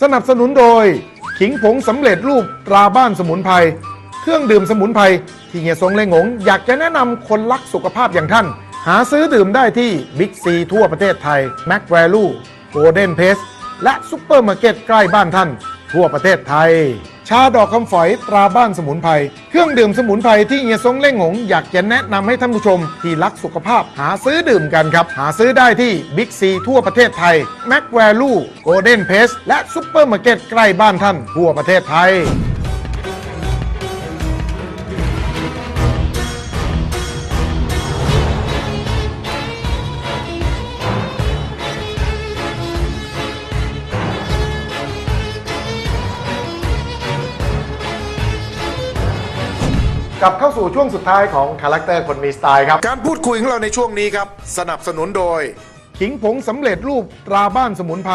สนับสนุนโดย ขิงผงสำเร็จรูปตราบ้านสมุนไพรเครื่องดื่มสมุนไพรที่เฮียซงเลงงอยากจะแนะนำคนรักสุขภาพอย่างท่าน หาซื้อดื่มได้ที่บิ๊กซีทั่วประเทศไทยแม็กแวลูโกลเด้นเพสและซุปเปอร์มาร์เก็ตใกล้บ้านท่าน ทั่วประเทศไทย ชาดอกคำฝอยตราบ้านสมุนไพรเครื่องดื่มสมุนไพรที่เฮียซงเล่งหง อยากจะแนะนำให้ท่านผู้ชม ที่รักสุขภาพหาซื้อดื่มกันครับ หาซื้อได้ที่บิ๊กซีทั่วประเทศไทยแม็กแวลูโกลเด้นเพสและซุปเปอร์มาร์เก็ตใกล้บ้านท่านทั่วประเทศไทย กลับเข้าสู่ช่วงสุดท้ายของคาแรคเตอร์คนมีสไตล์ครับ การพูดคุยของเราในช่วงนี้ครับ สนับสนุนโดย ขิงผงสำเร็จรูปตราบ้านสมุนไพร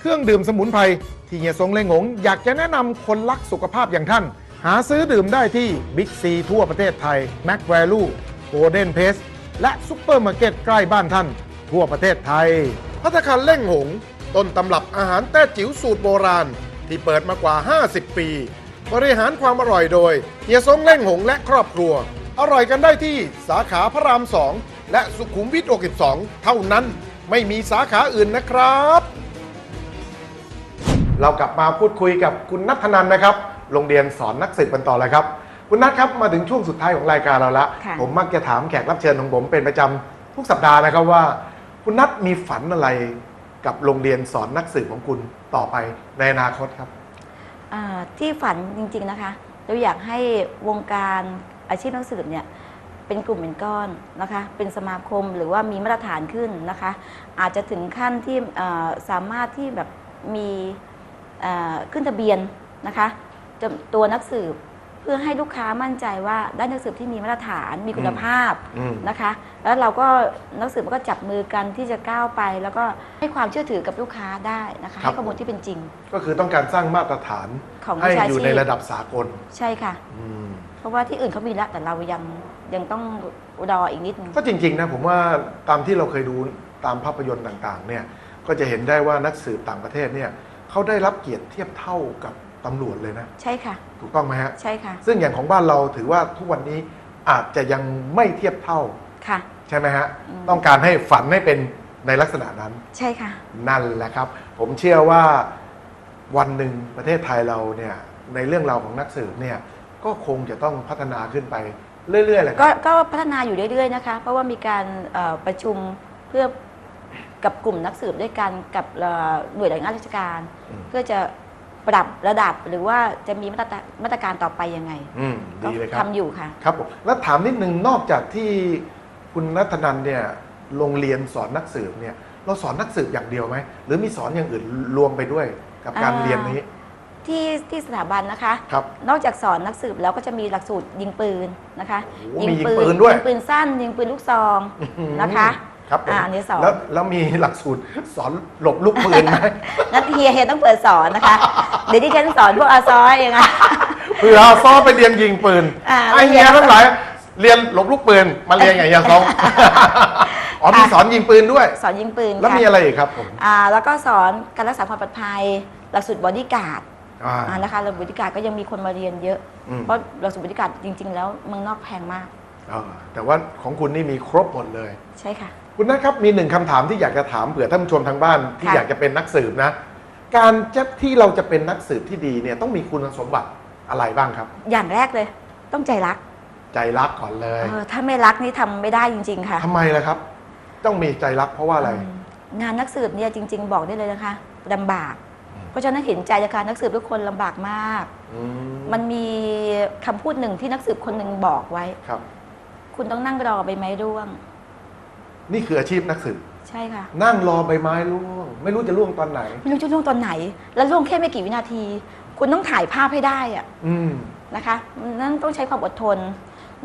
เครื่องดื่มสมุนไพร ที่เฮียซงเลงงอยากจะแนะนำคนรักสุขภาพอย่างท่าน หาซื้อดื่มได้ที่บิ๊กซีทั่วประเทศไทยแม็กแวลูโกลเด้นเพสและซุปเปอร์มาร์เก็ตใกล้บ้านท่าน ทั่วประเทศไทยพัตตาคารเล่งหง ต้นตำรับอาหารแต้จิ๋วสูตรโบราณ ที่เปิดมากว่า 50 ปี บริหารความอร่อยโดยเฮียซงเล่งหงและครอบครัว อร่อยกันได้ที่สาขาพระราม 2 และสุขุมวิท62 เท่านั้นไม่มีสาขาอื่นนะครับ เรากลับมาพูดคุยกับคุณนัทธนันนะครับ โรงเรียนสอนนักสืบกันต่อเลยครับ คุณนัทครับมาถึงช่วงสุดท้ายของรายการเราละ ค่ะ ผมมักจะถามแขกรับเชิญของผมเป็นประจำทุกสัปดาห์นะครับว่า คุณนัทมีฝันอะไรกับโรงเรียนสอนนักสืบของคุณต่อไปในอนาคตครับอ่า ที่ฝันจริงๆนะคะเราอยากให้วงการอาชีพนักสืบเนี่ยเป็นกลุ่มเป็นก้อนนะคะเป็นสมาคมหรือว่ามีมาตรฐานขึ้นนะคะ อาจจะถึงขั้นที่สามารถที่แบบมีขึ้นทะเบียนนะคะตัวนักสืบ พื่อให้ลูกค้ามั่นใจว่าได้นักสืบที่มีมาตรฐานมีคุณภาพอืม นะคะ แล้วเราก็นักสืบก็จับมือกันที่จะก้าวไป แล้วก็ให้ความเชื่อถือกับลูกค้าได้นะคะครับ ให้ข้อมูลที่เป็นจริง ก็คือต้องการสร้างมาตรฐาน ของให้วิชาอยู่ชีในพระดับสากลใช่ค่ะ อืม เพราะว่าที่อื่นเขามีแล้วแต่เรายังยังต้องรออีกนิดนึง ก็จริงๆนะผมว่าตามที่เราเคยดูตามภาพยนตร์ต่างๆเนี่ยก็จะเห็นได้ว่านักสืบต่างประเทศเนี่ยเขาได้รับเกียรติเทียบเท่ากับ ตำรวจเลยนะ ใช่ค่ะ ถูกต้องไหมฮะ ใช่ค่ะ ซึ่งอย่างของบ้านเราถือว่าทุกวันนี้อาจจะยังไม่เทียบเท่า ค่ะ ใช่ไหมฮะ อืม ต้องการให้ฝันให้เป็นในลักษณะนั้น ใช่ค่ะ นั่นแหละครับ ผมเชื่อว่าวันหนึ่งประเทศไทยเราเนี่ยในเรื่องราวของนักสืบเนี่ยก็คงจะต้องพัฒนาขึ้นไปเรื่อยๆแหละคก็รับ ก็พัฒนาอยู่เรื่อยๆนะคะ เพราะว่ามีการเอ่อประชุมเพื่อกับกลุ่มนักสืบด้วยกันกับเอ่อหน่วยงานราชการ อืม เพื่อจะ ปรับระดับหรือว่าจะมีมาตรการมาตรการต่อไปยังไงอืมดีเลยคก็รับทำอยู่ค่ะ ครับผมแล้วถามนิดนึงนอกจากที่คุณนัทนันเนี่ยโรงเรียนสอนนักสืบเนี่ย เราสอนนักสืบอย่างเดียวไหมหรือมีสอนอย่างอื่นรวมไปด้วยกับการอ่า เรียนนี้ ที่ที่สถาบันนะคะ ครับ นอกจากสอนนักสืบแล้วก็จะมีหลักสูตรยิงปืนนะคะโอ้โหมียิงปืนด้วย ยิงปืนสั้น ยิงปืนลูกซองนะคะ ครับผมอ่าอันนี้สอนแล้วแล้วมีหลักสูตรสอนหลบลูกปืนไหมนักเฮียเฮียต้องเปิดสอนนะคะ เดี๋ยวที่ฉันสอนพวกอาซอยเองอะ เผื่อซ้อไปเรียนยิงปืนอ่าไอ้เงี้ยทั้งหลายเรียนหลบลูกปืนมาเรียนไงยาซ้อมอ๋อมีสอนยิงปืนด้วย สอนยิงปืนแล้วค่ะมีอะไรอีกครับผมอ่าแล้วก็สอนการรักษาความปลอดภัย หลักสูตรบอดี้การ์ดอ่า อ่านะคะหลักสูตรบอดี้การ์ดก็ยังมีคนมาเรียนเยอะ อืม เพราะหลักสูตรบอดี้การ์ดจริง ๆ แล้วเมืองนอกแพงมาก อ่าแต่ว่าของคุณนี่มีครบหมดเลย ใช่ค่ะ คุณนะครับมีหนึ่งคำถามที่อยากจะถามเผื่อท่านผู้ชมทางบ้านที่ค่ะ อยากจะเป็นนักสืบนะ การจะที่เราจะเป็นนักสืบที่ดีเนี่ยต้องมีคุณสมบัติอะไรบ้างครับ อย่างแรกเลย ต้องใจรักใจรักก่อนเลยเออถ้าไม่รักนี่ทำไม่ได้จริง ๆ ค่ะทำไมล่ะครับ ต้องมีใจรักเพราะว่าอะไร อืมงานนักสืบเนี่ยจริง ๆ บอกได้เลยนะคะลำบาก อืม เพราะฉะนั้นเห็นใจนะคะนักสืบทุกคนลำบากมาก อืมันมีคำพูดหนึ่งที่นักสืบคนหนึ่งบอกไว้ ครับ คุณต้องนั่งรอใบไม้ร่วง นี่คืออาชีพนักสืบใช่ค่ะ นั่งรอใบไม้ร่วง ไม่รู้จะร่วงตอนไหน ไม่รู้จะล่วงตอนไหน แล้วล่วงแค่ไม่กี่วินาที คุณต้องถ่ายภาพให้ได้อะอืม นะคะ นั่นต้องใช้ความอดทน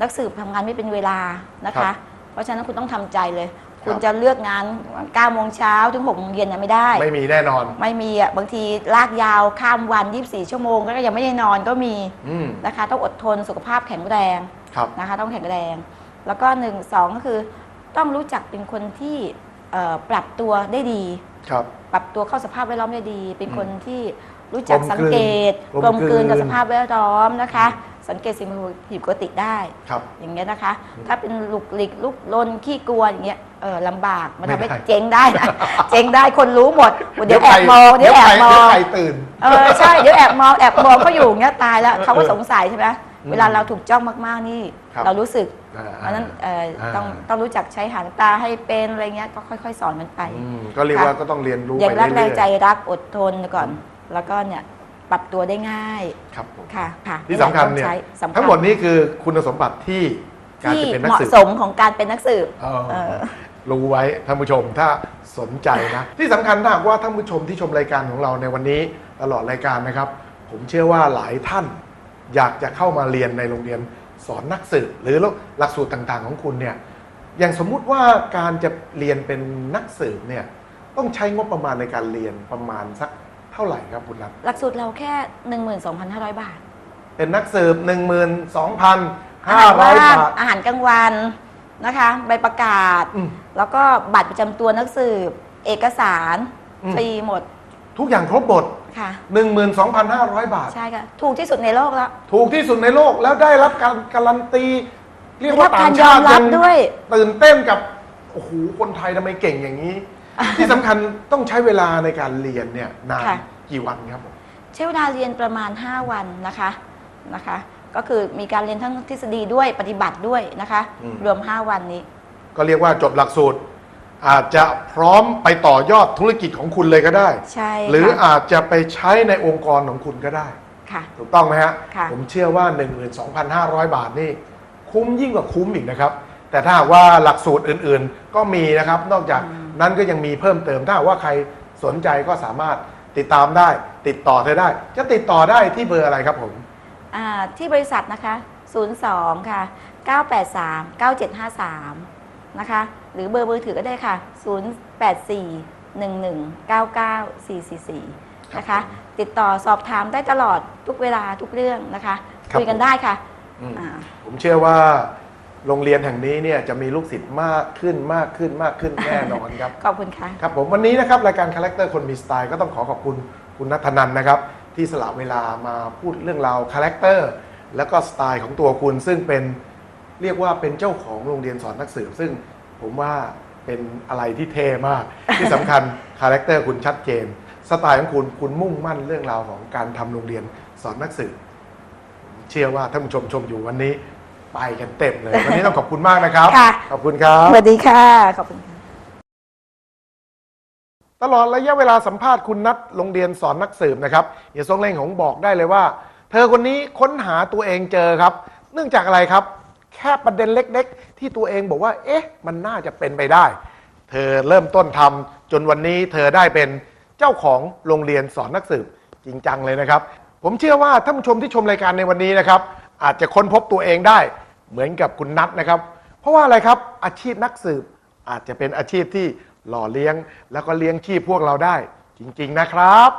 นักสืบทำงานไม่เป็นเวลานะครัคะ บเพราะฉะนั้นคุณต้องทำใจเลยครับคุณจะเลือกงาน9โมงเช้าถึง6โมงเย็นเนี่ยไม่ได้ ไม่มีแน่นอน ไม่มีอะบางทีลากยาวข้ามวัน 24 ชั่วโมง ก็ยังไม่ได้นอนก็มีอืมนะคะ ต้องอดทนสุขภาพแข็งแรงครับ นะคะ ต้องแข็งแรง แล้วก็หนึ่งสองก็คือ ต้องรู้จักเป็นคนที่เอ่อปรับตัวได้ดี ครับ ปรับตัวเข้าสภาพแวดล้อมได้ดี เป็นคนที่รู้กจัลกมกลืนสังเกตกลมกลมกลืนกลืนกับสภาพแวดล้อมนะคะ สังเกตสิ่งผิดปกติได้ ครับ อย่างเงี้ยนะคะ ถ้าเป็นลุกหลิกลุกลนขี้กลัวอย่างเงี้ยเออลำบากมันทำให้ไม่ได้ เจ๊งได้นะ เจ๊งได้คนรู้หมดเดี๋ยวแอบมองเดี๋ยวแอบใครมอเดี๋ยวง ใครตื่น เออใช่เดี๋ยวแอบมองแอบมองเขาอยู่อย่างเงี้ยตายแล้วเขาก็เออสงสัยใช่ไหมอืมเวลาเราถูกจ้องมากๆนี่ ครับเรารู้สึกอ่า เพราะฉะนั้นเอ่ออาต้องอ่าต้องรู้จักใช้หางตาให้เป็นอะไรเงี้ยก็ค่อยๆ สอนมันไป อืมก็เรียกว่าก็ต้องเรียนรู้อย่างไปแรกแรเรื่งอยใจรักอดทนก่อน แล้วก็เนี่ยปรับตัวได้ง่ายๆครับผมค่ะค่ะที่สำคัญเนี่ยต้องใช้สำคัญทั้งหมดนี้คือคุณสมบัติที่การที่จะเป็นนักเหมาะสืบ สมของการเป็นนักสืบ เออเออ รู้ไว้ท่านผู้ชมถ้าสนใจนะ ที่สำคัญถ้าหากว่าท่านผู้ชมที่ชมรายการของเราในวันนี้ตลอดรายการนะครับ ผมเชื่อว่าหลายท่านอยากจะเข้ามาเรียนในโรงเรียน สอนนักสืบหรือหลักสูตรต่างๆของคุณเนี่ยอย่างสมมุติว่าการจะเรียนเป็นนักสืบเนี่ยต้องใช้งบประมาณในการเรียนประมาณสักเท่าไหร่ครับคุณนัทหลักสูตรเราแค่ 12,500 บาท เป็นนักสืบอาหาร12,500ว่างบาท อาหารกลางวันนะคะ ใบประกาศอืมแล้วก็บัตรประจำตัวนักสืบ เอกสารอืมฟรีหมด ทุกอย่างครบหมดค่ะ 12,500 บาท ใช่ค่ะ ถูกที่สุดในโลกแล้ว ถูกที่สุดในโลกแล้วได้รับการการันตี เรียกว่าได้รับต่างการชาติยอมรับงด้วย ตื่นเต้นกับโอ้โหคนไทยทำไมเก่งอย่างนี้ ที่สำคัญต้องใช้เวลาในการเรียนเนี่ยนานค่ะ กี่วันครับผม ใช้เวลาเรียนประมาณ 5 วันนะคะนะคะ ก็คือมีการเรียนทั้งทฤษฎีด้วยปฏิบัติด้วยนะคะรวม 5 วันนี้ ก็เรียกว่าจบหลักสูตร อาจจะพร้อมไปต่อยอดธุรกิจของคุณเลยก็ได้ ใช่หรือค่ะอาจจะไปใช้ในองค์กรของคุณก็ได้ ค่ะ ถูกต้องไหมฮะ ค่ะ ผมเชื่อว่า 12,500 บาทนี่ คุ้มยิ่งกว่าคุ้มอีกนะครับ แต่ถ้าหากว่าหลักสูตรอื่นๆ ก็มีนะครับ นอกจากนั้นก็ยังมีเพิ่มเติม ถ้าหากว่าใครสนใจก็สามารถติดตามได้ ติดต่อเธอได้ จะติดต่อได้ที่เบอร์อะไรครับผม อ่าที่บริษัทนะคะ 02 ค่ะ 983 9753 นะคะ หรือเบอร์มือถือก็ได้ค่ะ 084 11 99 444 นะคะ ติดต่อสอบถามได้ตลอดทุกเวลาทุกเรื่องนะคะครับคุยกันได้ค่ะอืมอ่าผมเชื่อว่าโรงเรียนแห่งนี้เนี่ยจะมีลูกศิษย์มากขึ้นมากขึ้นมากขึ้นแน่นอนครับ ขอบคุณค่ะ ครับผมวันนี้นะครับ รายการคาแรคเตอร์คนมีสไตล์ก็ต้องขอขอบคุณคุณนัทนันนะครับ ที่สละเวลามาพูดเรื่องราวคาแรคเตอร์ แล้วก็สไตล์ของตัวคุณซึ่งเป็น เรียกว่าเป็นเจ้าของโรงเรียนสอนนักสืบซึ่งผมว่าเป็นอะไรที่เท่มาก ที่สำคัญคาแรคเตอร์คุณชัดเจน สไตล์ของคุณคุณมุ่งมั่นเรื่องราวของการทำโรงเรียนสอนนักสืบผมเชื่อว่าท่านผู้ชมชมอยู่วันนี้ไปกันเต็มเลย วันนี้ต้องขอบคุณมากนะครับค่ะขอบคุณครับสวัสดีค่ะขอบคุณค่ะตลอดระยะเวลาสัมภาษณ์คุณนัทโรงเรียนสอนนักสืบนะครับเฮียซงเล่งของบอกได้เลยว่า เธอคนนี้ค้นหาตัวเองเจอครับ เนื่องจากอะไรครับแค่ประเด็นเล็ก ๆ ที่ตัวเองบอกว่า เอ๊ะ มันน่าจะเป็นไปได้ เธอเริ่มต้นทำจนวันนี้เธอได้เป็นเจ้าของโรงเรียนสอนนักสืบจริงจังเลยนะครับ ผมเชื่อว่าท่านผู้ชมที่ชมรายการในวันนี้นะครับ อาจจะค้นพบตัวเองได้เหมือนกับคุณนัทนะครับ เพราะว่าอะไรครับอาชีพนักสืบอาจจะเป็นอาชีพที่หล่อเลี้ยง แล้วก็เลี้ยงชีพพวกเราได้ จริง ๆ นะครับ